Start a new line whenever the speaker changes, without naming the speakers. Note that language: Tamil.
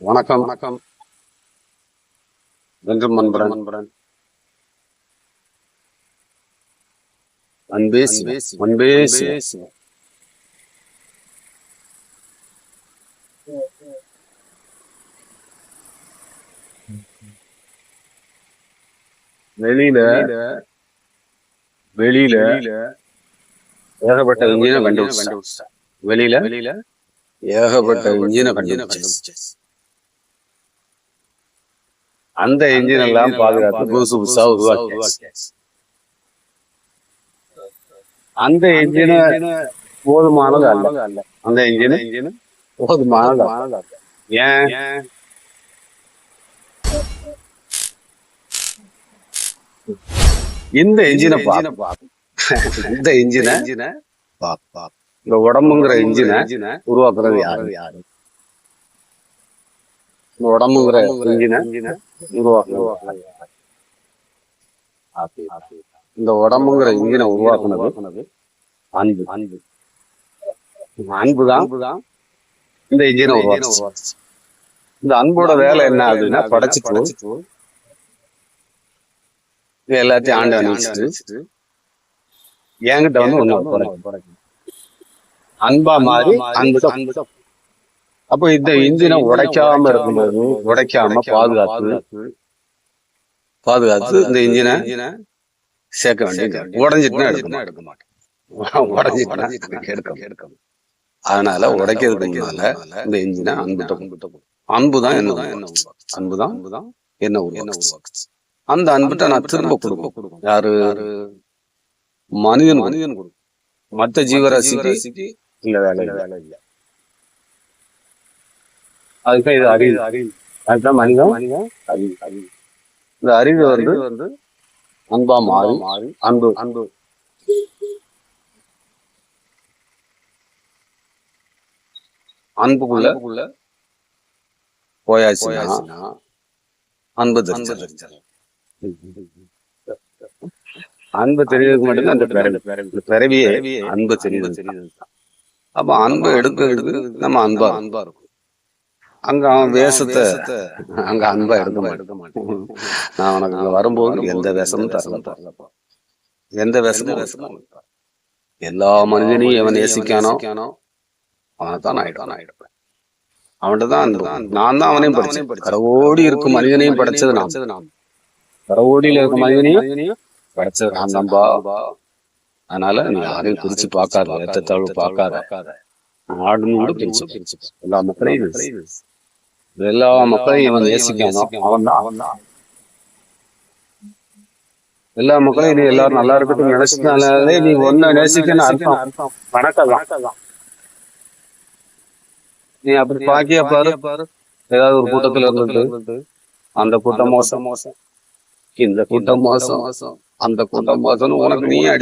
வணக்கம். வணக்கம் வென்றும் அன்புடன் அன்புடன் அன்பே அன்பே. வெளியில. வெளியில. ஏகப்பட்ட இன்ஜினை கண்டுபிடிச்சிட்டான். வெளியில. வெளியில ஏகப்பட்ட இன்ஜினை கண்டுபிடிச்சாச்சு அந்த இன்ஜின் எல்லாம் பாதுகாத்து புதுசு புதுசா உருவாக்கி அந்த இன்ஜின் போதுமானது அல்ல. அந்த இன்ஜின் போதுமானது அல்ல. ஏன்? இந்த இன்ஜினை இந்த இன்ஜினை இந்த உடம்புங்கிற இன்ஜினை உருவாக்குறது யாரு? யாரு? உடம்புங்கிற இன்ஜினை உருவாக்குறது யாரு? இந்த உடம்புங்கிற இன்ஜினை உருவாக்குனது அன்பு. அன்பு அன்பு தான் இந்த இன்ஜினை உருவாக்குச்சு. இந்த அன்போட வேலை என்ன அப்படின்னா படைச்சிட்டு இது எல்லாத்தையும் ஆண்டு அனுப்பிச்சிட்டு என்கிட்ட வந்து ஒண்ணு அன்பா மாறி அன்பு தான். அப்போ இந்த இன்ஜினை உடைக்காம இருக்கும்போது உடைக்காம பாதுகாத்து பாதுகாத்து இந்த இன்ஜினை சேர்க்க வேண்டியது உடஞ்சிட்டுனா எடுக்க மாட்டேன் உடஞ்சிட்டுனா எடுக்க அதனால உடைக்கிறதுக்கு முன்னால இந்த இன்ஜினை அன்புட்ட அன்பு தான் என்ன அன்பு தான் அன்பு தான் என்ன உருவாக்குச்சு அந்த அன்புட்ட நான் திரும்ப கொடுக்கும் யாரு? மனிதன் மனிதன் கொடுக்கும் மற்ற ஜீவராசிக்கு இல்ல வேலை வேலை இல்ல. அதுதான் இது அறிவு. அறிவு. அதுதான் மனிதன் மனிதன் அறிவு. அறிவு. இந்த அறிவு வந்து வந்து அன்பா மாறி மாறி அன்பு. அன்பு. அன்புக்குள்ள போயாச்சுன்னா அன்பு தெரிஞ்சது அன்பு தெரியறதுக்கு மட்டும்தான் அந்த பிறவியே அன்பு தெரியுது அப்ப அன்பு எடுக்கிறது நம்ம அன்பா அன்பா இருக்கும். அங்க அவன் வேஷத்தை அங்க அன்பா எடுக்க மாட்டேன். நான் உனக்கு இங்க வரும்போது எந்த வேஷமும் தரல எந்த வேஷமும் எல்லா மனிதனையும் எவன் நேசிக்கானோ அவனை தான் ஆயிடுவான் ஆயிடுவேன் அவன்கிட்ட தான் நான் தான் அவனையும் படிச்சேன். கடவோடி இருக்கும் மனிதனையும் படைச்சது நான். கடவோடியில இருக்கும் மனிதனையும் படைச்சது நான் நம்பா அதனால நீ யாரையும் பிரிச்சு பார்க்காத. ஏற்றத்தாழ்வு பார்க்காத. ஆடுனோடு பிரிச்சு பிரிச்சு எல்லா மக்களையும். எல்லா மக்களையும் இவன் நேசிக்கணும். அவன் தான் அவன் தான் எல்லா மக்களையும் நீ எல்லாரும் நல்லா இருக்கட்டும் நினைச்சதுனாலே நீ ஒன்ன நேசிக்கணும் அர்த்தம். வணக்கம் நீ அப்படி பாக்கிய பாரு. பாரு. ஏதாவது ஒரு கூட்டத்துல இருந்துட்டு அந்த கூட்டம் மோசம். மோசம். இந்த கூட்டம் மோசம். அந்த கூட்டம் மோசம் உனக்கு நீ அடி